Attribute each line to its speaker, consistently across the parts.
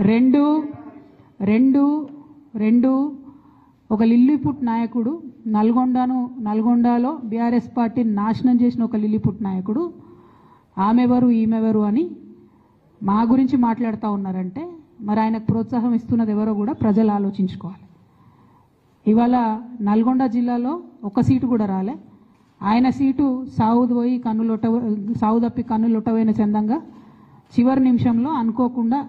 Speaker 1: రెండు రెండు రెండు. ఒక లిల్లీపుట్ నాయకుడు నల్గొండను నల్గొండలో బీఆర్ఎస్ పార్టీని నాశనం చేసిన ఒక లిల్లీపుట్ నాయకుడు. ఆమెవరు ఈమెవరు అని మా గురించి మాట్లాడుతూ ఉన్నారంటే మరి ఆయనకు ప్రోత్సాహం ఇస్తున్నది ఎవరో కూడా ప్రజలు ఆలోచించుకోవాలి. ఇవాళ నల్గొండ జిల్లాలో ఒక సీటు కూడా రాలే. ఆయన సీటు సావుది పోయి కన్నులొట్ట సావు తప్పి కన్నులొట్టపోయిన చందంగా చివరి నిమిషంలో అనుకోకుండా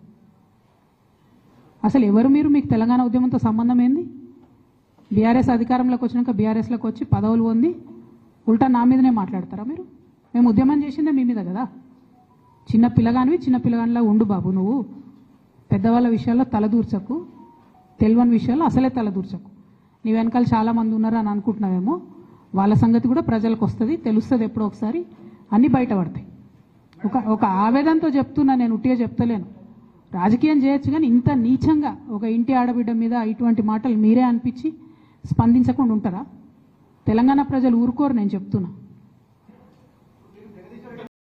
Speaker 1: అసలు ఎవరు మీరు? మీకు తెలంగాణ ఉద్యమంతో సంబంధం ఏంది? బీఆర్ఎస్ అధికారంలోకి వచ్చినాక బీఆర్ఎస్లోకి వచ్చి పదవులు పొంది ఉల్టా నా మీదనే మాట్లాడతారా మీరు? మేము ఉద్యమం చేసిందే మీ మీద కదా? చిన్న పిల్లగానివి చిన్న పిల్లగానిలా ఉండు బాబు నువ్వు. పెద్దవాళ్ళ విషయాల్లో తలదూర్చకు తెలియని విషయాల్లో అసలే తలదూర్చకు నీ వెనకాల చాలామంది ఉన్నారు అని అనుకుంటున్నావేమో? వాళ్ళ సంగతి కూడా ప్రజలకు వస్తుంది తెలుస్తుంది ఎప్పుడో ఒకసారి. అన్నీ బయటపడతాయి. ఒక ఒక ఆవేదనతో చెప్తున్నా నేను ఉట్టిగా చెప్తలేను. రాజకీయం చేయొచ్చు కానీ ఇంత నీచంగా ఒక ఇంటి ఆడబిడ్డ మీద ఇటువంటి మాటలు మీరే అనిపించి స్పందించకుండా ఉంటారా? తెలంగాణ ప్రజలు ఊరుకోరు నేను చెప్తున్నా.